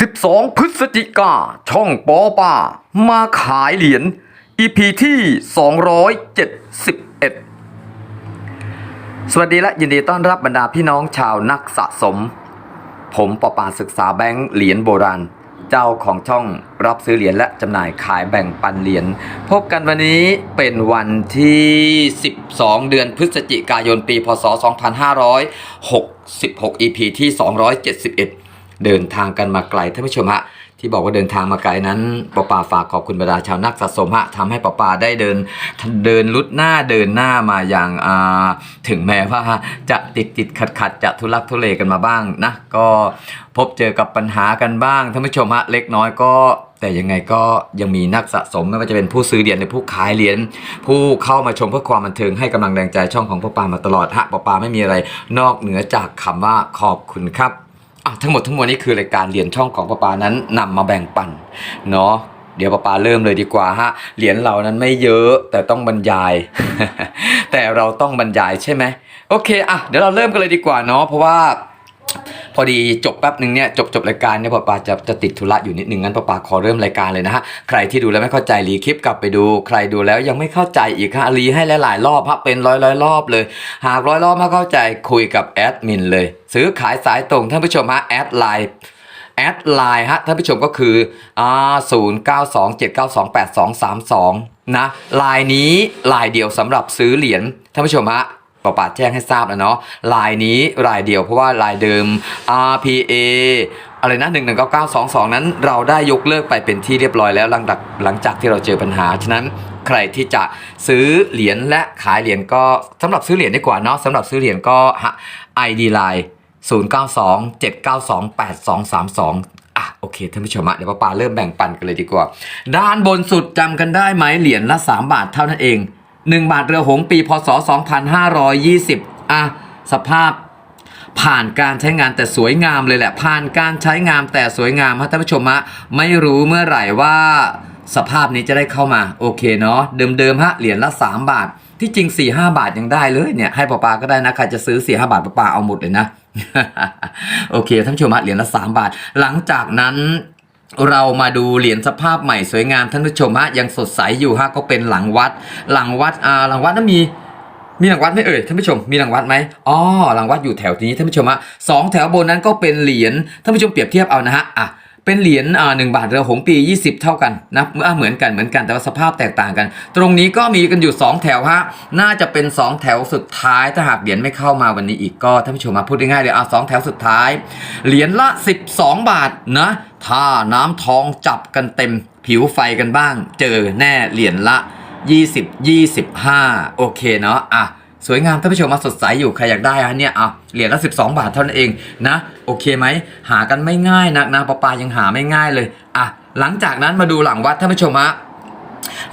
12 พฤศจิกา ช่องปอป้า มาขายเหรียญ EP ที่ 271 สวัสดีและยินดีต้อนรับบรรดาพี่น้องชาวนักสะสม ผมปอปาศึกษาแบงค์เหรียญโบราณ เจ้าของช่องรับซื้อเหรียญและจำหน่ายขายแบ่งปันเหรียญ พบกันวันนี้เป็นวันที่ 12 เดือนพฤศจิกายนปี พศ 2566 EP ที่ 271 เดินทางกันมาไกลท่านผู้ชมฮะที่บอกว่าเดินทางมาไกลนั้นปอปาฝากขอบคุณบรรดาชาวนักสะสมฮะทำให้ปอปาได้เดินเดินลุดหน้าเดินหน้ามาอย่างอ่าถึงแม้ว่าจะติดติดขัดขัดจะทุลักทุเลกันมาบ้างนะก็พบเจอกับปัญหากันบ้างท่านผู้ชมฮะเล็กน้อยก็แต่ยังไงก็ยังมีนักสะสมไม่ว่าจะเป็นผู้ซื้อเหรียญหรือผู้ขายเหรียญผู้เข้ามาชมเพื่อความบันเทิงให้กำลังแรงใจช่องของปอปามาตลอดฮะปอปาไม่มีอะไรนอกเหนือจากคำว่าขอบคุณครับ อะทั้งหมดทั้งมวลนี้คือรายการเหรียญช่องของปะปานั้นนำมาแบ่งปันเนาะเดี๋ยวปะปาเริ่มเลยดีกว่าฮะเหรียญเรานั้นไม่เยอะแต่ต้องบรรยาย แต่เราต้องบรรยายใช่ไหมโอเคอะเดี๋ยวเราเริ่มกันเลยดีกว่าเนาะเพราะว่า พอดีจบแป๊บหนึ่งเนี่ยจบจบรายการเนี่ยปะปาจะจะติดธุระอยู่นิดนึงงั้นปะปาขอเริ่มรายการเลยนะฮะใครที่ดูแล้วไม่เข้าใจรีคลิปกลับไปดู ใครดูแล้วยังไม่เข้าใจอีกฮะรีให้หลายๆรอบฮะเป็นร้อยร้อยๆรอบเลย หากร้อยรอบไม่เข้าใจคุยกับแอดมินเลย ซื้อขายสายตรงท่านผู้ชมฮะแอดไลน์แอดไลน์ฮะท่านผู้ชมก็คืออ่าศูนย์เก้าสองเจ็ดเก้าสองแปดสองสามสองนะไลน์นี้ไลน์เดียวสำหรับซื้อเหรียญท่านผู้ชมฮะ ปอปาแจ้งให้ทราบแล้วเนาะลายนี้ลายเดียวเพราะว่าลายเดิม RPA อะไรนะ119922 นั้น เราได้ยกเลิกไปเป็นที่เรียบร้อยแล้วหลังจากหลังจากที่เราเจอปัญหา ฉะนั้นใครที่จะซื้อเหรียญและขายเหรียญก็สำหรับซื้อเหรียญดีกว่าเนาะสำหรับซื้อเหรียญก็ ID Line 092 792 8232อะโอเคท่านผู้ชมอะเดี๋ยวป้าปาเริ่มแบ่งปันกันเลยดีกว่า ด้านบนสุดจำกันได้ไหมเหรียญละ 3 บาทเท่านั้นเอง 1 บาทเรือหงปีพศ 2520 อะ สภาพผ่านการใช้งานแต่สวยงามเลยแหละ ผ่านการใช้งานแต่สวยงามฮะท่านผู้ชมฮะไม่รู้เมื่อไหร่ว่าสภาพนี้จะได้เข้ามาโอเคเนาะเดิมๆฮะเหรียญละ 3 บาท ที่จริง 4 5 บาทยังได้เลยเนี่ยให้ป้าปาก็ได้นะใครจะซื้อ 4 5 บาทป้าปาเอาหมดเลยนะ โอเคท่านผู้ชมฮะเหรียญละ 3 บาท หลังจากนั้น เรามาดูเหรียญสภาพใหม่สวยงามท่านผู้ชมฮะยังสดใสอยู่ฮะก็เป็นหลังวัด หลังวัดอ่าหลังวัดนั้นมีมีหลังวัดไหมเอ่ยท่านผู้ชมมีหลังวัดไหมอ๋อหลังวัดอยู่แถวนี้ท่านผู้ชมฮะสองแถวบนนั้นก็เป็นเหรียญท่านผู้ชมเปรียบเทียบเอานะฮะอะ เป็นเหรียญอ่าหนึ่งบาทเรือหงปี 20 เท่ากันนะอะเหมือนกันเหมือนกันแต่ว่าสภาพแตกต่างกัน ตรงนี้ก็มีกันอยู่ 2 แถวฮะน่าจะเป็น 2 แถวสุดท้ายถ้าหากเหรียญไม่เข้ามาวันนี้อีกก็ท่านผู้ชมมาพูดง่ายๆเลยอะสองแถวสุดท้าย เหรียญละ 12 บาทนะถ้าน้ำทองจับกันเต็มผิวไฟกันบ้าง เจอแน่เหรียญละ 20 25 โอเคเนาะอะ สวยงามท่านผู้ชมมาสดใสอยู่ใครอยากได้ฮะเนี่ยอะเหรียญละ 12 บาทเท่านั้นเองนะ โอเคไหมหากันไม่ง่ายนักนะปะปายังหาไม่ง่ายเลยอะหลังจากนั้นมาดูหลังวัดท่านผู้ชมฮะ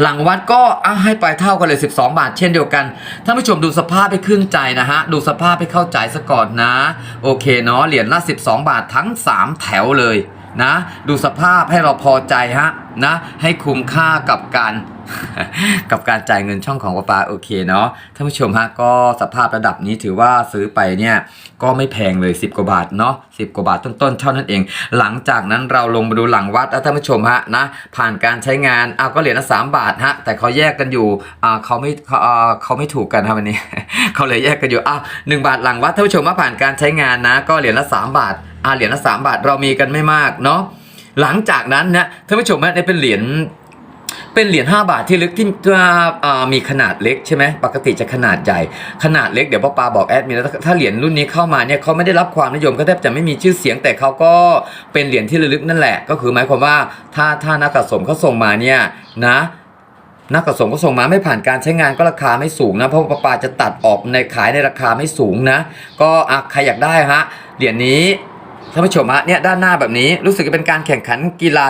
หลังวัดก็อให้ไปเท่ากันเลย 12 บาท เช่นเดียวกันท่านผู้ชมดูสภาพให้ขึ้นใจนะฮะ ดูสภาพให้เข้าใจซะก่อนนะ โอเคเนาะเหรียญละ 12 บาททั้ง 3 แถวเลย นะ ดูสภาพให้เราพอใจฮะนะ ให้คุ้มค่ากับการกับการจ่ายเงินช่องของปาปาโอเคเนาะท่านผู้ชมฮะก็สภาพระดับนี้ถือว่าซื้อไปเนี่ยก็ไม่แพงเลย 10 กว่าบาทเนาะ10 กว่าบาทต้นๆเท่านั้นเอง หลังจากนั้นเราลงมาดูหลังวัดแล้วท่านผู้ชมฮะนะผ่านการใช้งานเอาก็เหรียญละ3บาทฮะแต่เขาแยกกันอยู่อ่าเขาไม่เขาอ่าเขาไม่ถูกกันครับวันนี้ เขาเลยแยกกันอยู่อ้าวหนึ่งบาทหลังวัดท่านผู้ชมว่าผ่านการใช้งานนะ ก็เหรียญละ3บาท อาเหรียญละ3บาทเรามีกันไม่มากเนาะหลังจากนั้นนะท่านผู้ชมฮะเนี่ยเป็นเหรียญเป็นเหรียญ5บาทที่ลึกที่มีขนาดเล็กใช่ไหมปกติจะขนาดใหญ่ ขนาดเล็กเดี๋ยวป้าปาบอกแอดมินแล้วถ้าเหรียญรุ่นนี้เข้ามาเนี่ยเขาไม่ได้รับความนิยมก็แทบจะไม่มีชื่อเสียงแต่เขาก็เป็นเหรียญที่ระลึกนั่นแหละ ก็คือหมายความว่าถ้าถ้านักสะสมเขาส่งมาเนี่ยนะนักสะสมก็ส่งมาไม่ผ่านการใช้งานก็ราคาไม่สูงนะเพราะป้าปาจะตัดออกในขายในราคาไม่สูงนะ ก็ใครอยากได้ฮะเหรียญนี้ ท่านผู้ชมฮะเนี่ยด้านหน้าแบบนี้รู้สึกจะเป็นการแข่งขันกีฬา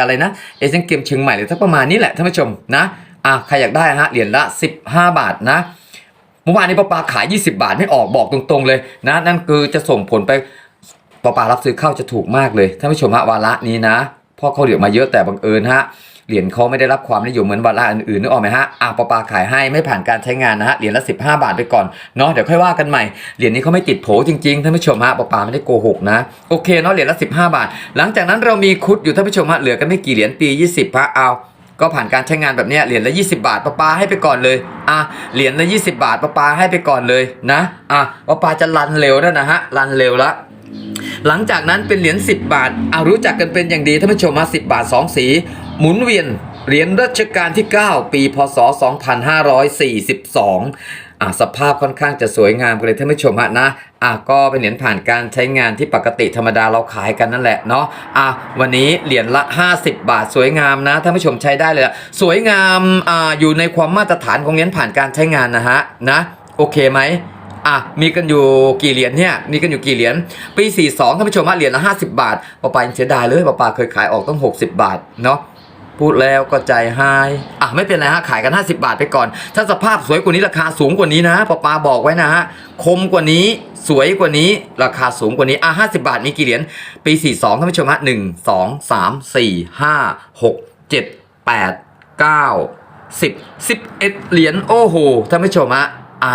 อะไรนะเอเชียนเกมเชียงใหม่หรือสักประมาณนี้แหละท่านผู้ชมนะอะใครอยากได้ฮะเหรียญละ 15 บาทนะเมื่อวานนี้ป้าปาขาย 20 บาทไม่ออกบอกตรงๆเลยนะนั่นคือจะส่งผลไปป้าปารับซื้อเข้าจะถูกมากเลยท่านผู้ชมฮะวาระนี้นะพ่อเขาเหลือมาเยอะแต่บังเอิญฮะ เหรียญเขาไม่ได้รับความนิยมเหมือนบาทอื่นๆนึกออกไหมฮะอะปอปาขายให้ไม่ผ่านการใช้งานนะฮะเหรียญละ 15 บาทไปก่อนเนาะเดี๋ยวค่อยว่ากันใหม่เหรียญนี้เขาไม่ติดโผจริงๆท่านผู้ชมฮะปอปาไม่ได้โกหกนะโอเคเนาะเหรียญละ 15 บาท หลังจากนั้นเรามีคุดอยู่ท่านผู้ชมฮะเหลือกันไม่กี่เหรียญปี 20พระเอาก็ผ่านการใช้งานแบบนี้เหรียญละ 20 บาทป้าปาให้ไปก่อนเลยอะเหรียญละ 20 บาทป้าปาให้ไปก่อนเลยนะอะป้าปาจะรันเร็วแล้วนะฮะรันเร็วละหลังจากนั้นเป็นเหรียญ10 บาทเอารู้จักกันเป็นอย่างดีท่านผู้ชมมา10 บาท 2 สี หมุนเวียนเหรียญรัชกาลที่ 9 ปี พศ 2542อะสภาพค่อนข้างจะสวยงามกันเลยท่านผู้ชมฮะนะอะก็เป็นเหรียญผ่านการใช้งานที่ปกติธรรมดาเราขายกันนั่นแหละเนาะอะวันนี้เหรียญละ 50 บาทสวยงามนะท่านผู้ชมใช้ได้เลยละสวยงามอ่าอยู่ในความมาตรฐานของเหรียญผ่านการใช้งานนะฮะนะโอเคไหมอะมีกันอยู่กี่เหรียญเนี่ยมีกันอยู่กี่เหรียญปี 42ท่านผู้ชมฮะเหรียญละ 50 บาทป้าปาเสียดายเลยป้าปาเคยขายออกต้อง 60 บาทเนาะ พูดแล้วก็ใจหายอะไม่เป็นไรฮะขายกัน 50 บาทไปก่อน ถ้าสภาพสวยกว่านี้ราคาสูงกว่านี้นะป้าปาบอกไว้นะฮะคมกว่านี้สวยกว่านี้ราคาสูงกว่านี้อะ50บาทมีกี่เหรียญปี42ท่านผู้ชมฮะ1 2 3 4 5 6 7 8 9 10 11เหรียญโอ้โหท่านผู้ชมฮะอะ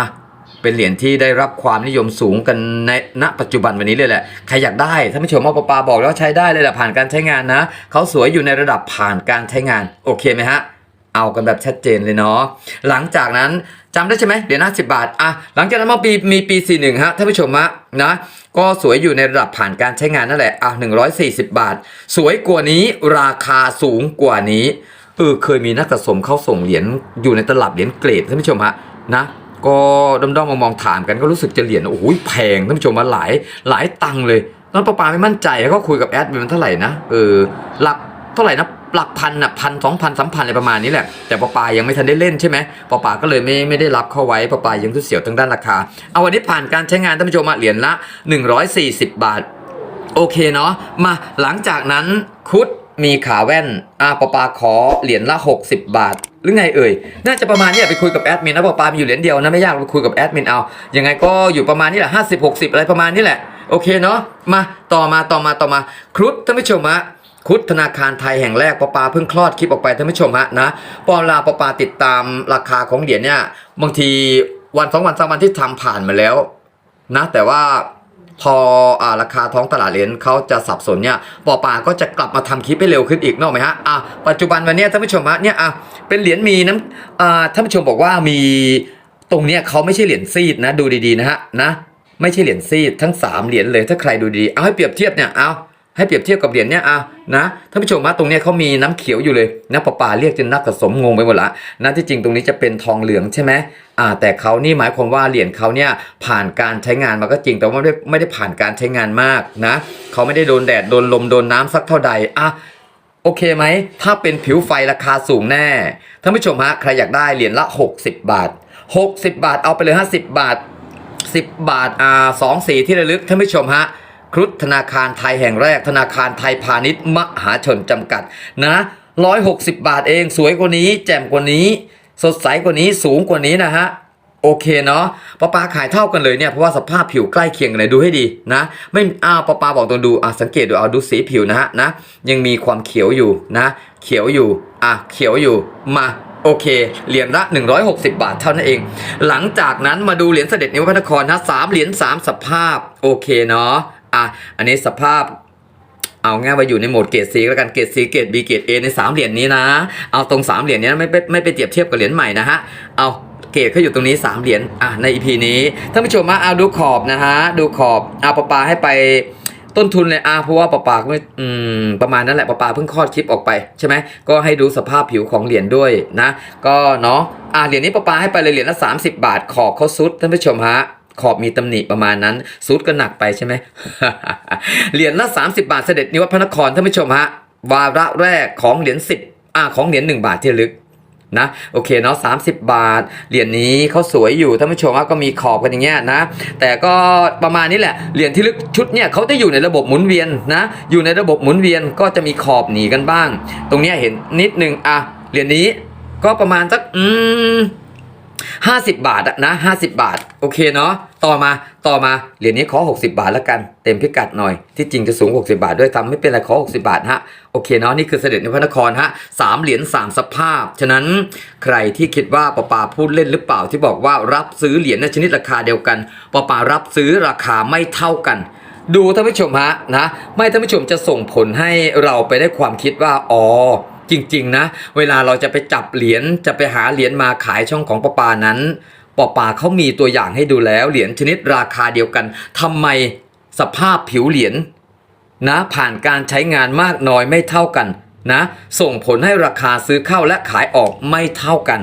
เป็นเหรียญที่ได้รับความนิยมสูงกันในณปัจจุบันวันนี้เลยแหละ ใครอยากได้ท่านผู้ชมว่าปปาบอกแล้ววาใช้ได้เลยแหละผ่านการใช้งานนะ เขาสวยอยู่ในระดับผ่านการใช้งาน โอเคไหมฮะ เอากันแบบชัดเจนเลยเนาะ หลังจากนั้นจำได้ใช่ไหมเหรียญห้าสิบบาท อะ หลังจากนั้นมาปีมีปี 41 ฮะท่านผู้ชมฮะนะ ก็สวยอยู่ในระดับผ่านการใช้งานนั่นแหละ อะ 140 บาท สวยกว่านี้ราคาสูงกว่านี้เออเคยมีนักสะสมเข้าส่งเหรียญอยู่ในตลับเหรียญเกรดท่านผู้ชมฮะนะ ก็ด้อมๆมองๆถามกันก็รู้สึกจะเหรียญโอ้โหแพงท่านผู้ชมมาหลายหลายตังเลยตอนปาปาไม่มั่นใจก็คุยกับแอดเป็นเท่าไหร่นะเออหลักเท่าไหร่นะหลักพันอะพันสองพันสามพันอะไรประมาณนี้แหละ แต่ปาปายังไม่ทันได้เล่นใช่ไหมปาปาก็เลยไม่ไม่ได้รับเข้าไว้ปาปายังทุเสียวทางด้านราคา เอาวันนี้ผ่านการใช้งานท่านผู้ชมมาเหรียญละ 140 บาท โอเคเนาะมาหลังจากนั้นคุด มีขาแว่นอาปปาขอเหรียญละ 60 บาท หรือไงเอ่ย น่าจะประมาณนี้ไปคุยกับแอดมินนะปปามีอยู่เหรียญเดียวนะไม่ยากไปคุยกับแอดมินเอา ยังไงก็อยู่ประมาณนี้แหละ50 60อะไรประมาณนี้แหละ โอเคเนาะ มาต่อมาต่อมาต่อมา ครุฑท่านผู้ชมฮะครุฑธนาคารไทยแห่งแรกปปาเพิ่งคลอดคลิปออกไปท่านผู้ชมฮะนะปอลาปปาติดตามราคาของเหรียญเนี่ยบางทีวันสองวันสามวันที่ทำผ่านมาแล้ว นะ แต่ว่า พออราคาท้องตลาดเหรียญเขาจะสับสนเนี่ยปอปาก็จะกลับมาทำคลิปให้เร็วขึ้นอีกนอกไหมฮะอะปัจจุบันวันนี้ท่านผู้ชมฮะเนี่ยอะเป็นเหรียญมีน้ำอ่าท่านผู้ชมบอกว่ามีตรงเนี้ยเขาไม่ใช่เหรียญซีดนะดูดีๆนะฮะนะไม่ใช่เหรียญซีดทั้งสามเหรียญเลยถ้าใครดูดีเอาให้เปรียบเทียบเนี่ยเอา ให้เปรียบเทียบกับเหรียญเนี่ยอะนะท่านผู้ชมฮะตรงเนี้ยเขามีน้ำเขียวอยู่เลยนะปอปาเรียกจนนักสะสมงงไปหมดละนะที่จริงตรงนี้จะเป็นทองเหลืองใช่ไหมอ่าแต่เขานี่หมายความว่าเหรียญเขาเนี่ยผ่านการใช้งานมาก็จริง แต่ว่าไม่ได้ไม่ได้ผ่านการใช้งานมากนะเขาไม่ได้โดนแดดโดนลมโดนน้ำสักเท่าใดอะโอเคไหม ถ้าเป็นผิวไฟราคาสูงแน่ ท่านผู้ชมฮะ ใครอยากได้เหรียญละ 60 บาท 60 บาทเอาไปเลย 50 บาท 10 บาท อ่าสองสีที่ระลึก ท่านผู้ชมฮะ ครุฑธนาคารไทยแห่งแรกธนาคารไทยพาณิชย์มหาชนจำกัดนะ160บาทเองสวยกว่านี้ แจ่มกว่านี้ สดใสกว่านี้สูงกว่านี้นะฮะโอเคเนาะปลาปลาขายเท่ากันเลยเนี่ยเพราะว่าสภาพผิวใกล้เคียงกันเลยดูให้ดีนะ ไม่อ้าวปลาปลาบอกตรงดูอะสังเกตดูเอาดูสีผิวนะฮะนะยังมีความเขียวอยู่นะ เขียวอยู่อะเขียวอยู่มาโอเค เหรียญละ 160 บาทเท่านั้นเอง หลังจากนั้นมาดูเหรียญเสด็จนิวพระนครนะสามเหรียญสามสภาพ โอเคเนาะ อะอันนี้สภาพเอาง่ายว่าอยู่ในโหมดเกรดซีแล้วกันเกรดซีเกรดบีเกรดเอในสามเหรียญนี้นะ เอาตรงสามเหรียญนี้ไม่ไปไม่ไปเปรียบเทียบกับเหรียญใหม่นะฮะเอาเกรดเขาอยู่ตรงนี้สามเหรียญอะในอีพีนี้ท่านผู้ชมมาเอาดูขอบนะฮะดูขอบเอาปะปาให้ไปต้นทุนเลยอะเพราะว่าปะปาก็ไม่อืมประมาณนั้นแหละปะปาเพิ่งคลอดคลิปออกไปใช่ไหมก็ให้ดูสภาพผิวของเหรียญด้วยนะ ก็เนาะอะเหรียญนี้ปะปาให้ไปเลยเหรียญละ30 บาทขอบเขาซุดท่านผู้ชมฮะ ขอบมีตำหนิประมาณนั้นซูดก็หนักไปใช่ไหมเหรียญละ30บาทเสด็จนิวัฒพระนครท่านผู้ชมฮะวาระแรกของเหรียญ10อ่าของเหรียญ1บาทที่ลึกนะโอเคเนาะ30บาท เหรียญนี้เขาสวยอยู่ท่านผู้ชมว่าก็มีขอบกันอย่างเงี้ยนะ แต่ก็ประมาณนี้แหละ เหรียญที่ลึกชุดเนี่ยเขาจะอยู่ในระบบหมุนเวียนนะ อยู่ในระบบหมุนเวียนก็จะมีขอบหนีกันบ้าง ตรงเนี้ยเห็นนิดนึงอะเหรียญนี้ก็ประมาณสักอืม 50 บาทอะนะ 50 บาท โอเคเนาะต่อมาต่อมาเหรียญนี้ขอ 60 บาทแล้วกันเต็มพิกัดหน่อย ที่จริงจะสูง 60 บาทด้วยทำไม่เป็นไรขอ 60 บาทฮะโอเคเนาะนี่คือเสด็จในพระนครฮะสามเหรียญสามสภาพ ฉะนั้นใครที่คิดว่าปอปาพูดเล่นหรือเปล่าที่บอกว่ารับซื้อเหรียญในชนิดราคาเดียวกันปอปารับซื้อราคาไม่เท่ากันดูท่านผู้ชมฮะนะไม่ท่านผู้ชมจะส่งผลให้เราไปได้ความคิดว่าอ๋อ จริง ๆ นะ เวลาเราจะไปจับเหรียญจะไปหาเหรียญมาขายช่องของปปานั้นปอปาเขามีตัวอย่างให้ดูแล้วเหรียญชนิดราคาเดียวกันทำไมสภาพผิวเหรียญนะผ่านการใช้งานมากน้อยไม่เท่ากันนะ ส่งผลให้ราคาซื้อเข้าและขายออกไม่เท่ากัน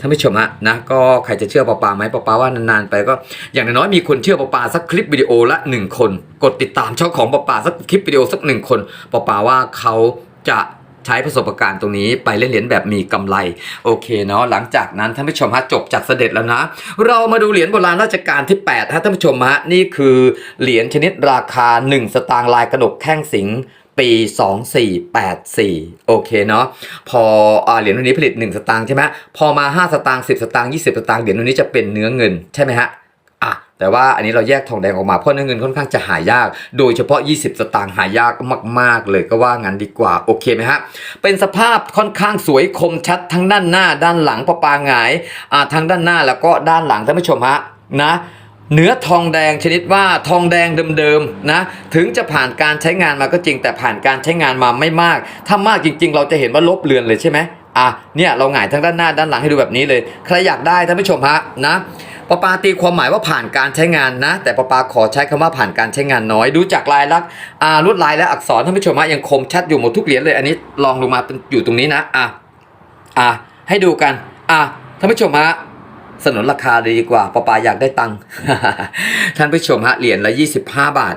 ท่านผู้ชมฮะนะก็ใครจะเชื่อปอปาไหมปอปาว่านานๆไปก็อย่างน้อยมีคนเชื่อปอปาสักคลิปวิดีโอละหนึ่งคน กดติดตามช่องของปอปาสักคลิปวิดีโอสักหนึ่งคนปอปาว่าเขาจะ ใช้ประสบการณ์ตรงนี้ไปเล่นเหรียญแบบมีกำไร โอเคเนาะหลังจากนั้นท่านผู้ชมฮะจบจากเสด็จแล้วนะ เรามาดูเหรียญโบราณราชการที่8ฮะท่านผู้ชมฮะนี่คือเหรียญชนิดราคา 1 สตางค์ลายกระดกแข้งสิงปี 2484 โอเคเนาะพออเหรียญวันนี้ผลิต 1 สตางค์ใช่ไหมพอมา 5 สตางค์10 สตางค์20 สตางค์เหรียญวันนี้จะเป็นเนื้อเงินใช่ไหมฮะ แต่ว่าอันนี้เราแยกทองแดงออกมาเพราะเนื้อเงินค่อนข้างจะหายาก โดยเฉพาะ 20 สตางค์หายากมาก ๆ เลยก็ว่างั้นดีกว่าโอเคไหมฮะเป็นสภาพค่อนข้างสวยคมชัดทั้งด้านหน้า ด้านหลังประปาหงายอ่าทั้งด้านหน้าแล้วก็ด้านหลังท่านผู้ชมฮะนะเนื้อทองแดงชนิดว่าทองแดงเดิมๆนะถึงจะผ่านการใช้งานมาก็จริง แต่ผ่านการใช้งานมาไม่มาก ถ้ามากจริง ๆ เราจะเห็นว่าลบเลือนเลยใช่ไหมอะเนี่ยเราหงายทั้งด้านหน้าด้านหลังให้ดูแบบนี้เลย ใครอยากได้ท่านผู้ชมฮะนะ ปปาตีความหมายว่าผ่านการใช้งานนะ แต่ปปาขอใช้คำว่าผ่านการใช้งานน้อย ดูจากลายลักษณ์อ่าลวดลายและอักษรท่านผู้ชมยังคมชัดอยู่หมดทุกเหรียญเลยอันนี้ลองลงมาเป็นอยู่ตรงนี้นะอะอะให้ดูกันอะท่านผู้ชมฮะสนนราคาดีกว่าปปาอยากได้ตังค์ท่านผู้ชมฮะเหรียญละ 25 บาท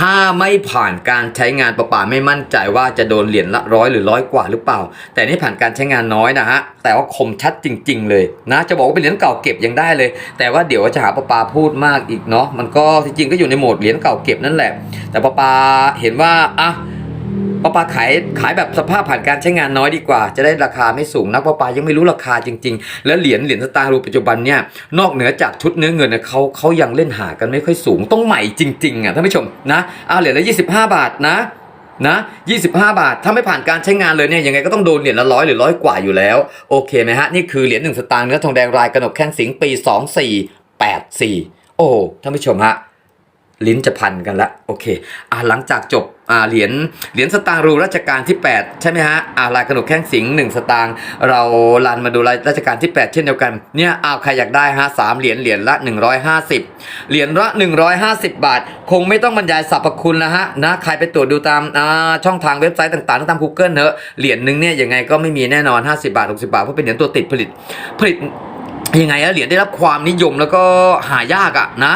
ถ้าไม่ผ่านการใช้งานปอปาไม่มั่นใจว่าจะโดนเหรียญละร้อยหรือร้อยกว่าหรือเปล่า แต่นี่ผ่านการใช้งานน้อยนะฮะแต่ว่าคมชัดจริง ๆ เลยนะจะบอกว่าเป็นเหรียญเก่าเก็บยังได้เลย แต่ว่าเดี๋ยวจะหาปอปาพูดมากอีกเนาะมันก็จริงๆก็อยู่ในโหมดเหรียญเก่าเก็บนั่นแหละ แต่ปอปาเห็นว่าอะ ปอปลาขายขายแบบสภาพผ่านการใช้งานน้อยดีกว่า จะได้ราคาไม่สูงนักปอปายังไม่รู้ราคาจริง ๆ แล้วเหรียญเหรียญสตางค์รูปัจจุบันเนี่ยนอกเหนือจากชุดเนื้อเงินเนี่ยเขาเขายังเล่นหากันไม่ค่อยสูงต้องใหม่จริงๆอะท่านผู้ชมนะเอาเหรียญละ25 บาทนะนะ25 บาท ถ้าไม่ผ่านการใช้งานเลยเนี่ยยังไงก็ต้องโดนเหรียญละร้อยหรือร้อยกว่าอยู่แล้ว โอเคไหมฮะ นี่คือเหรียญหนึ่งสตางค์เนื้อทองแดงลายกระหนกแข้งสิงปี 2484 โอ้ท่านผู้ชมฮะลิ้นจะพันกันละโอเคอ่าหลังจากจบ เหรียญเหรียญสตางค์รูรัชกาลที่ 8 ใช่ไหมฮะอ่าลายขนมแข้งสิงห์หนึ่งสตางค์เราลันมาดูลายรัชกาลที่ 8 เช่นเดียวกันเนี่ยอ้าวใครอยากได้ฮะสามเหรียญเหรียญละ 150 เหรียญละ 150 บาท คงไม่ต้องบรรยายสรรพคุณแล้วฮะนะใครไปตรวจดูตามอ่าช่องทางเว็บไซต์ต่างๆตาม Google เถอะเหรียญหนึ่งเนี่ยยังไงก็ไม่มีแน่นอน 50 บาท 60 บาทเพราะเป็นเหรียญตัวติดผลิตผลิตยังไงอะเหรียญได้รับความนิยมแล้วก็หายากอะนะ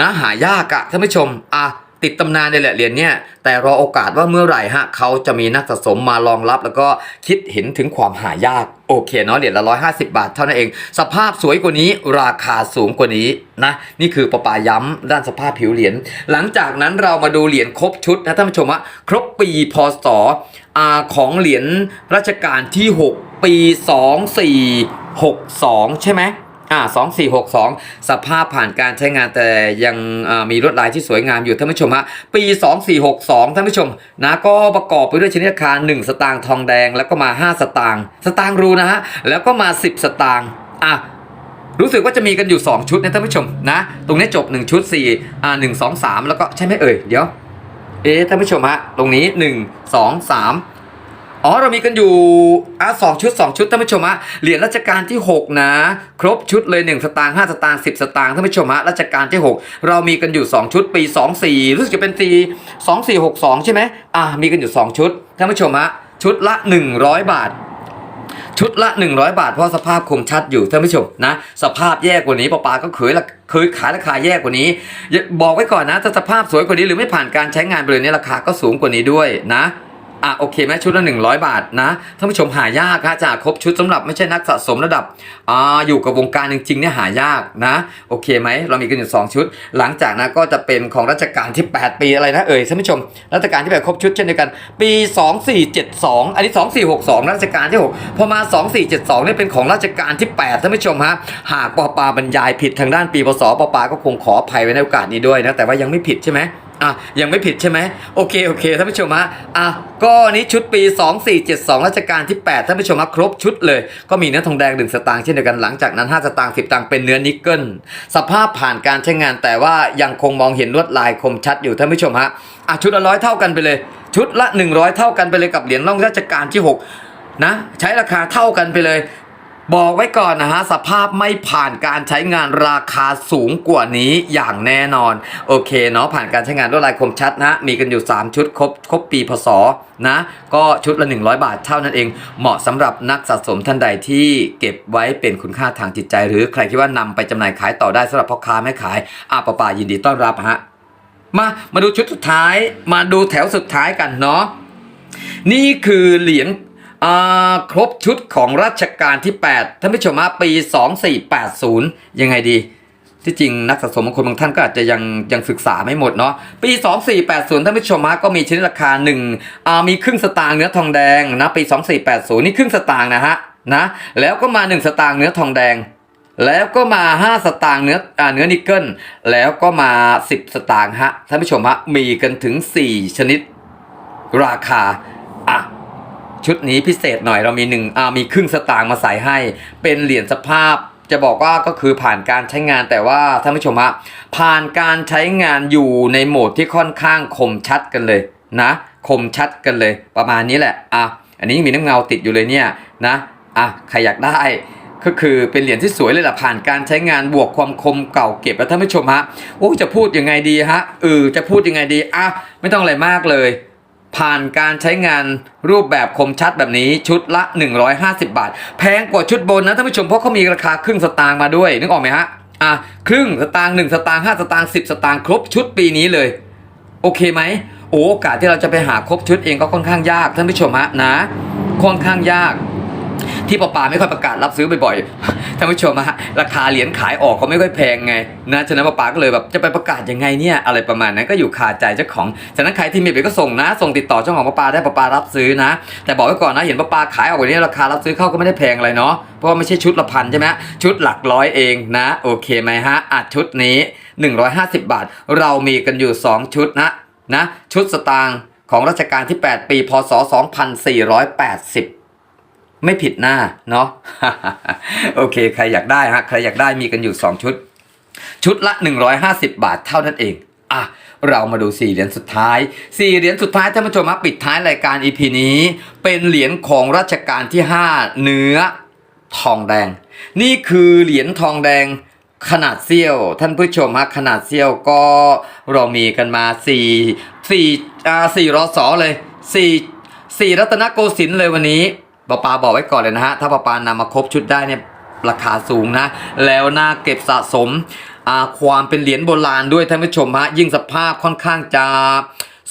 นะหายากอะท่านผู้ชมอะ ติดตำนานเลยแหละเหรียญเนี่ยแต่รอโอกาสว่าเมื่อไหร่ฮะเขาจะมีนักสะสมมารองรับ แล้วก็คิดเห็นถึงความหายากโอเคเนาะเหรียญละร้อยห้าสิบาทเท่านั้นเอง สภาพสวยกว่านี้ราคาสูงกว่านี้นะนี่คือปะปาย้ำด้านสภาพผิวเหรียญหลังจากนั้นเรามาดูเหรียญครบชุดนะท่านผู้ชมฮะครบปีพศอ่าของเหรียญรัชกาลที่ 6 ปี 2462 ใช่ไหม อ่าสองสี่หกสองสภาพผ่านการใช้งานแต่ยังมีลวดลายที่สวยงามอยู่ท่านผู้ชมฮะปีสองสี่หกสองท่านผู้ชมนะก็ประกอบไปด้วยชนิดราคาหนึ่งสตางค์ทองแดง แล้วก็มาห้าสตางค์สตางค์รูนะฮะแล้วก็มาสิบสตางค์อะรู้สึกว่าจะมีกันอยู่ 2 ชุดนะท่านผู้ชมนะ ตรงนี้จบ 1 ชุด4อ่า1 2 3 แล้วก็ใช่ไหมเอ่ย เดี๋ยว เอ๊ท่านผู้ชมฮะ ตรงนี้ 1 2 3 อ๋อเรามีกันอยู่อะสองชุด 2 ชุดท่านผู้ชมฮะเหรียญรัชกาลที่ 6 นะ ครบชุดเลย 1 สตางค์5สตางค์10 สตางค์ท่านผู้ชมฮะรัชกาลที่ 6 เรามีกันอยู่ 2 ชุดปี 24 รู้สึกจะเป็นปี2462 ใช่ไหมอะมีกันอยู่ 2 ชุดท่านผู้ชมฮะชุดละ 100 บาทชุดละ 100 บาทเพราะสภาพคมชัดอยู่ท่านผู้ชมนะสภาพแย่กว่านี้ปปาก็เคยละเคยขายราคาแย่กว่านี้ บอกไว้ก่อนนะถ้าสภาพสวยกว่านี้หรือไม่ผ่านการใช้งานบริเวณนี้ราคาก็สูงกว่านี้ด้วยนะ อะโอเคไหมชุดละ 100 บาทนะท่านผู้ชมหายากฮะจะครบชุดสำหรับไม่ใช่นักสะสมระดับอ่าอยู่กับวงการจริงๆเนี่ยหายากนะ โอเคไหมเรามีกันอยู่ 2 ชุด หลังจากนั้นก็จะเป็นของรัชกาลที่ 8 ปีอะไรนะเอ่ยท่านผู้ชมรัชกาลที่8ครบชุดเช่นเดียวกัน ปี 2472 อันนี้ 2462 รัชกาลที่ 6 พอมา 2472เนี่ยเป็นของรัชกาลที่ 8 ท่านผู้ชมฮะหากปอปาบรรยายผิดทางด้านปีพศปอปาก็คงขออภัยไว้ในโอกาสนี้ด้วยนะแต่ว่ายังไม่ผิดใช่ไหม อะยังไม่ผิดใช่ไหมโอเคโอเคท่านผู้ชมฮะอะก็อันนี้ชุดปี 2472รัชกาลที่ 8 ท่านผู้ชมฮะครบชุดเลย ก็มีเนื้อทองแดง 1 สตางค์เช่นเดียวกันหลังจากนั้น 5 สตางค์10ตางค์เป็นเนื้อนิกเกิลสภาพผ่านการใช้งานแต่ว่ายังคงมองเห็นลวดลายคมชัดอยู่ท่านผู้ชมฮะอะชุดละร้อยเท่ากันไปเลย ชุดละ 100 เท่ากันไปเลยกับเหรียญร่องรัชกาลที่ 6 นะ ใช้ราคาเท่ากันไปเลย บอกไว้ก่อนนะฮะ สภาพไม่ผ่านการใช้งานราคาสูงกว่านี้อย่างแน่นอน โอเคเนาะผ่านการใช้งานด้วยลายคมชัดนะ มีกันอยู่ 3 ชุดครบครบปีพศนะ ก็ชุดละ 100 บาทเท่านั้นเอง เหมาะสำหรับนักสะสมท่านใดที่เก็บไว้เป็นคุณค่าทางจิตใจ หรือใครคิดว่านำไปจำหน่ายขายต่อได้สำหรับพ่อค้าแม่ขายอาปะป่ายินดีต้อนรับฮะมามาดูชุดสุดท้ายมาดูแถวสุดท้ายกันเนาะนี่คือเหรียญ ครบชุดของรัชกาลที่ 8 ท่านผู้ชมฮะปี 2480 ยังไงดี ที่จริงนักสะสมบางคนบางท่านก็อาจจะยังยังศึกษาไม่หมดเนาะปี 2480 ท่านผู้ชมฮะก็มีชนิดราคา1อ่ามีครึ่งสตางค์เนื้อทองแดงนะปี 2480 นี่ครึ่งสตางค์นะฮะนะแล้วก็มา 1 สตางค์เนื้อทองแดงแล้วก็มา 5 สตางค์เนื้ออเนื้อนิกเกิล แล้วก็มา 10 สตางค์ฮะท่านผู้ชมฮะมีกันถึง 4 ชนิดราคาอะ ชุดนี้พิเศษหน่อยเรามีหนึ่งอ่ามีครึ่งสตางค์มาใส่ให้ เป็นเหรียญสภาพจะบอกว่าก็คือผ่านการใช้งานแต่ว่าท่านผู้ชมฮะผ่านการใช้งานอยู่ในโหมดที่ค่อนข้างคมชัดกันเลยนะคมชัดกันเลยประมาณนี้แหละอะอันนี้ยังมีน้ำเงาติดอยู่เลยเนี่ยนะอะใครอยากได้ก็คือเป็นเหรียญที่สวยเลยล่ะผ่านการใช้งานบวกความคมเก่าเก็บแล้วท่านผู้ชมฮะโอ้จะพูดยังไงดีฮะเออจะพูดยังไงดีอะไม่ต้องอะไรมากเลย ผ่านการใช้งานรูปแบบคมชัดแบบนี้ชุดละ 150 บาท แพงกว่าชุดบนนะท่านผู้ชมเพราะเขามีราคาครึ่งสตางค์มาด้วยนึกออกไหมฮะอะครึ่งสตางค์1สตางค์5สตางค์10 สตางค์ครบชุดปีนี้เลย โอเคไหมโอโอกาสที่เราจะไปหาครบชุดเองก็ค่อนข้างยากท่านผู้ชมฮะนะค่อนข้างยาก ที่ปอปาไม่ค่อยประกาศรับซื้อบ่อยๆท่านผู้ชมฮะราคาเหรียญขายออกก็ไม่ค่อยแพงไงนะฉะนั้นปอปาก็เลยแบบจะไปประกาศยังไงเนี่ยอะไรประมาณนั้นก็อยู่คาใจเจ้าของฉะนั้นใครที่มีเบก็ส่งนะ ส่งติดต่อเจ้าของปอปาได้ปอปารับซื้อนะ แต่บอกไว้ก่อนนะเห็นปอปาขายออกแบบนี้ราคารับซื้อเข้าก็ไม่ได้แพงอะไรเนาะเพราะว่าไม่ใช่ชุดละพันใช่ไหมชุดหลักร้อยเองนะ โอเคไหมฮะอัดชุดนี้ 150 บาท เรามีกันอยู่ 2 ชุดนะนะชุดสตางค์ของรัชกาลที่ 8 ปี พศ 2480 ไม่ผิดหน้าเนาะโอเค ใครอยากได้ฮะใครอยากได้มีกันอยู่ 2 ชุด ชุดละ 150 บาทเท่านั้นเองอะเรามาดู4เหรียญสุดท้าย 4เหรียญสุดท้ายท่านผู้ชมมาปิดท้ายรายการ EP นี้ เป็นเหรียญของรัชกาลที่ 5 เนื้อทองแดง นี่คือเหรียญทองแดงขนาดเซี่ยว ท่านผู้ชมฮะขนาดเซี่ยวก็เรามีกันมา 4 4อ่า4รอสอเลย 4 4 รัตนโกสินทร์เลยวันนี้ ปาปาบอกไว้ก่อนเลยนะฮะ ถ้าปาปานำมาครบชุดได้เนี่ยราคาสูงนะ แล้วน่าเก็บสะสมความเป็นเหรียญโบราณด้วยท่านผู้ชมฮะยิ่งสภาพค่อนข้างจะ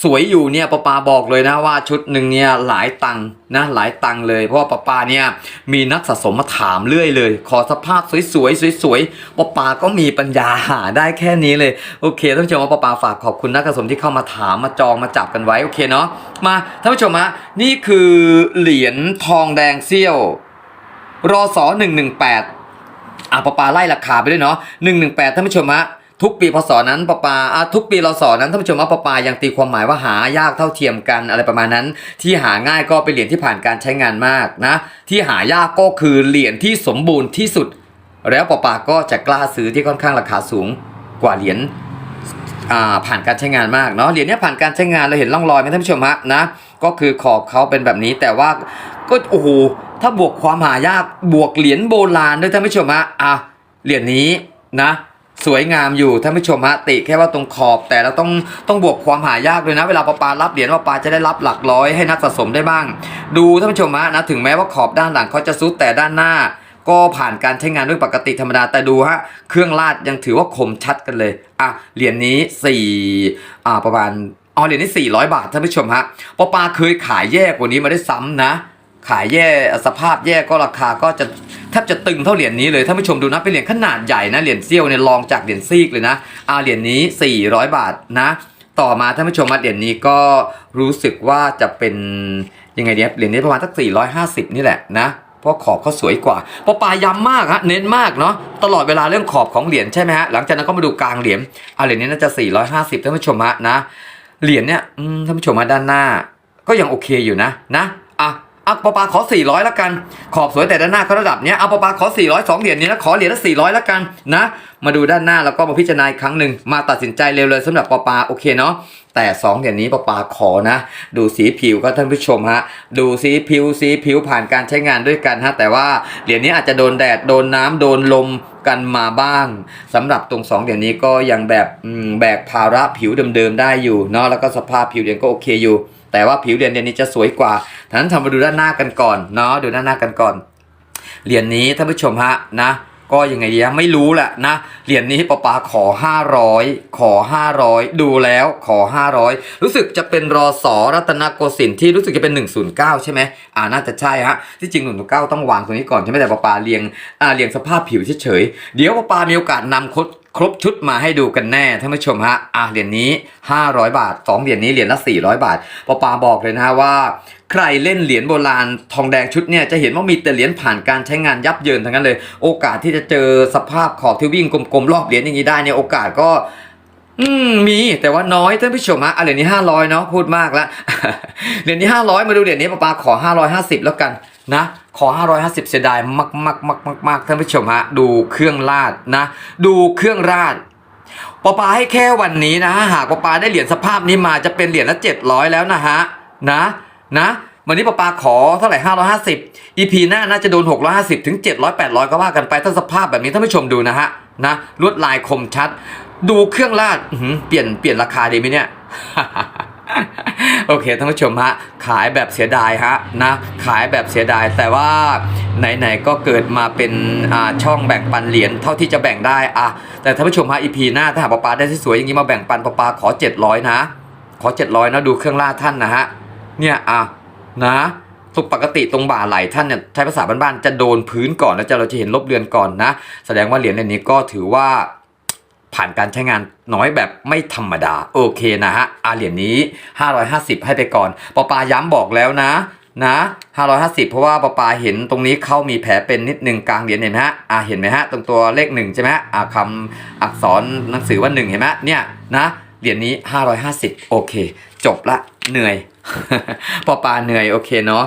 สวยอยู่เนี่ยปาปาบอกเลยนะว่าชุดหนึ่งเนี่ยหลายตังค์นะหลายตังค์เลย เพราะว่าปาปาเนี่ยมีนักสะสมมาถามเรื่อยเลย ขอสภาพสวยๆสวยๆปาปาก็มีปัญญาหาได้แค่นี้เลยโอเคท่านผู้ชมว่าปาปาฝากขอบคุณนักสะสมที่เข้ามาถามมาจองมาจับกันไว้โอเคเนาะมาท่านผู้ชมฮะนี่คือเหรียญทองแดงเซี่ยวรอสอหนึ่งหนึ่งแปดอะปะปาไล่ราคาไปด้วยเนาะหนึ่งหนึ่งแปดท่านผู้ชมฮะ ทุกปีพศนั้นปะปาอะทุกปีเรอสอนั้นท่านผู้ชมว่าปะปายังตีความหมายว่าหายากเท่าเทียมกันอะไรประมาณนั้น ที่หาง่ายก็เป็นเหรียญที่ผ่านการใช้งานมากนะ ที่หายากก็คือเหรียญที่สมบูรณ์ที่สุด แล้วปะปาก็จะกล้าซื้อที่ค่อนข้างราคาสูงกว่าเหรียญผ่านการใช้งานมากเนาะเหรียญนี้ผ่านการใช้งานเราเห็นร่องรอยไหมท่านผู้ชมฮะนะก็คือขอบเขาเป็นแบบนี้แต่ว่าก็โอ้โหถ้าบวกความหายากบวกเหรียญโบราณด้วยท่านผู้ชมฮะอะเหรียญนี้นะ สวยงามอยู่ท่านผู้ชมฮะติแค่ว่าตรงขอบแต่เราต้องต้องบวกความหายากด้วยนะ เวลาปาปารับเหรียญปาปาจะได้รับหลักร้อยให้นักสะสมได้บ้าง ดูท่านผู้ชมฮะนะถึงแม้ว่าขอบด้านหลังเขาจะซุดแต่ด้านหน้า ก็ผ่านการใช้งานด้วยปกติธรรมดาแต่ดูฮะเครื่องลาดยังถือว่าคมชัดกันเลยอะเหรียญนี้4อ่าประมาณอ๋อเหรียญนี้400 บาทท่านผู้ชมฮะปอปาเคยขายแย่กว่านี้มาได้ซ้ำนะ ขายแย่สภาพแย่ก็ราคาก็จะ บจะตึงเท่าเหรียญนี้เลยท่านผู้ชมดูนะเป็นเหรียญขนาดใหญ่นะเหรียญเซี่ยวเนี่ยรองจากเหรียญซีกเลยนะอ่าเหรียญนี้ 400 บาทนะ ต่อมาท่านผู้ชมมาเหรียญนี้ก็รู้สึกว่าจะเป็นยังไงเนี่ยเหรียญนี้ประมาณสัก450 นี่แหละนะเพราะขอบเขาสวยกว่าปอปลาย้ำมากฮะเน้นมากเนาะตลอดเวลาเรื่องขอบของเหรียญใช่ไหมฮะหลังจากนั้นก็มาดูกลางเหรียญอ่าเหรียญนี้น่าจะ 450ท่านผู้ชมฮะนะเหรียญเนี่ยท่านผู้ชมมาด้านหน้า ก็ยังโอเคอยู่นะนะ อะอะปอปาขอ 400แล้วกัน ขอบสวยแต่ด้านหน้าเขาระดับเนี้ยเอาปอปาขอ 400สองเหรียญนี้นะขอเหรียญละ400แล้วกันนะ มาดูด้านหน้าแล้วก็มาพิจารณาอีกครั้งหนึ่งมาตัดสินใจเร็วเลยสำหรับปอปาโอเคเนาะแต่สองเหรียญนี้ปอปาขอนะ ดูสีผิวก็ท่านผู้ชมฮะดูสีผิวสีผิวผ่านการใช้งานด้วยกันฮะแต่ว่าเหรียญนี้อาจจะโดนแดดโดนน้ำโดนลมกันมาบ้างสำหรับตรงสองเหรียญนี้ก็ยังแบบแบกภาระผิวเดิมๆได้อยู่เนาะแล้วก็สภาพผิวเหรียญก็โอเคอยู่ แต่ว่าผิวเหรียญนี้จะสวยกว่าฉะนั้นทำมาดูด้านหน้ากันก่อนเนาะดูด้านหน้ากันก่อน เหรียญนี้ท่านผู้ชมฮะนะก็ยังไงดีไม่รู้แหละนะ เหรียญนี้ปปาขอ 500 ขอ 500 ดูแล้วขอ 500 รู้สึกจะเป็นรอสอรัตนโกสินทร์ที่รู้สึกจะเป็น 109 ใช่ไหมอ่าน่าจะใช่ฮะที่จริง 109 ต้องวางตรงนี้ก่อนใช่ไหมแต่ปปาเรียงอ่าเรียงสภาพผิวเฉยๆเดี๋ยวปปามีโอกาสนำคร ครบชุดมาให้ดูกันแน่ท่านผู้ชมฮะอ่าเหรียญนี้ 500 บาทสองเหรียญนี้เหรียญละ 400 บาทปอปาบอกเลยนะฮะว่า ใครเล่นเหรียญโบราณทองแดงชุดเนี่ยจะเห็นว่ามีแต่เหรียญผ่านการใช้งานยับเยินทั้งนั้นเลย โอกาสที่จะเจอสภาพขอบที่วิ่งกลมๆรอบเหรียญอย่างนี้ได้เนี่ยโอกาสก็อืมมีแต่ว่าน้อยท่านผู้ชมฮะอะเหรียญนี้ห้าร้อยเนาะพูดมากล้วเหรียญนี้ห้าร้อยมาดูเหรียญนี้ป้าปาขอห้าร้อยห้าสิบแล้วกันนะ ขอห้าร้อยห้าสิบเสียดายมากมากมากมากมากท่านผู้ชมฮะดูเครื่องราดนะ ดูเครื่องราดปอปาให้แค่วันนี้นะหากปอปาได้เหรียญสภาพนี้มาจะเป็นเหรียญละ700 แล้วนะฮะนะนะวันนี้ปอปาขอเท่าไหร่550 EP หน้าน่าจะโดน 650 ถึง 700 800 ก็ว่ากันไปถ้าสภาพแบบนี้ท่านผู้ชมดูนะฮะนะลวดลายคมชัด ดูเครื่องราดเปลี่ยนเปลี่ยนราคาดีไหมเนี่ย โอเคท่านผู้ชมฮะขายแบบเสียดายฮะนะขายแบบเสียดายแต่ว่าไหนๆก็เกิดมาเป็นอ่าช่องแบ่งปันเหรียญเท่าที่จะแบ่งได้อะแต่ท่านผู้ชมฮะอีพีหน้าถ้าหากปาปาได้สวยอย่างนี้มาแบ่งปันปาปาขอ 700 นะ ขอ 700นะดูเครื่องล่าท่านนะฮะเนี่ยอะนะสุปกติตรงบ่าไหลท่านเนี่ยใช้ภาษาบ้านๆจะโดนพื้นก่อนแล้วจะเราจะเห็นลบเลือนก่อนนะ แสดงว่าเหรียญเหรียญนี้ก็ถือว่า ผ่านการใช้งานน้อยแบบไม่ธรรมดา โอเคนะฮะอาเหรียญนี้ 550 ให้ไปก่อนปอปาย้ำบอกแล้วนะนะ550 เพราะว่าปอปาเห็นตรงนี้เขามีแผลเป็นนิดหนึ่งกลางเหรียญเห็นไหมฮะอ่าเห็นไหมฮะตรงตัวเลขหนึ่งใช่ไหมฮะอ่าคำอักษรหนังสือว่าหนึ่งเห็นไหมเนี่ยนะเหรียญนี้ 550 โอเค จบละเหนื่อยปอปาเหนื่อยโอเคเนาะ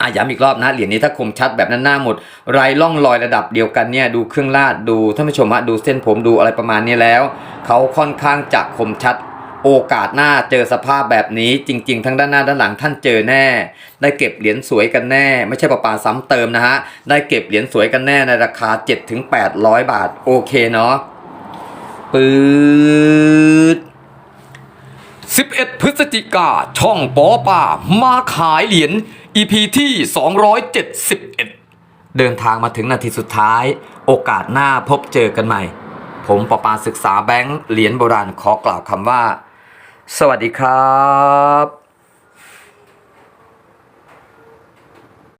อะย้ำอีกรอบนะเหรียญนี้ถ้าคมชัดแบบนั้นหน้าหมดไรล่องรอยระดับเดียวกันเนี่ยดูเครื่องลาดดูท่านผู้ชมฮะดูเส้นผมดูอะไรประมาณนี้แล้วเขาค่อนข้างจะคมชัดโอกาสหน้าเจอสภาพแบบนี้จริง ๆ ทั้งด้านหน้าด้านหลังท่านเจอแน่ ได้เก็บเหรียญสวยกันแน่ ไม่ใช่ประปาซ้ำเติมนะฮะ ได้เก็บเหรียญสวยกันแน่ในราคา 7-800 บาท โอเคเนาะปื๊ด 11 พฤศจิกาช่องปอป่ามาขายเหรียญ EP ที่ 271 เดินทางมาถึงนาทีสุดท้าย โอกาสหน้าพบเจอกันใหม่ ผมปอปาศึกษาแบงค์เหรียญโบราณขอกล่าวคำว่า สวัสดีครับ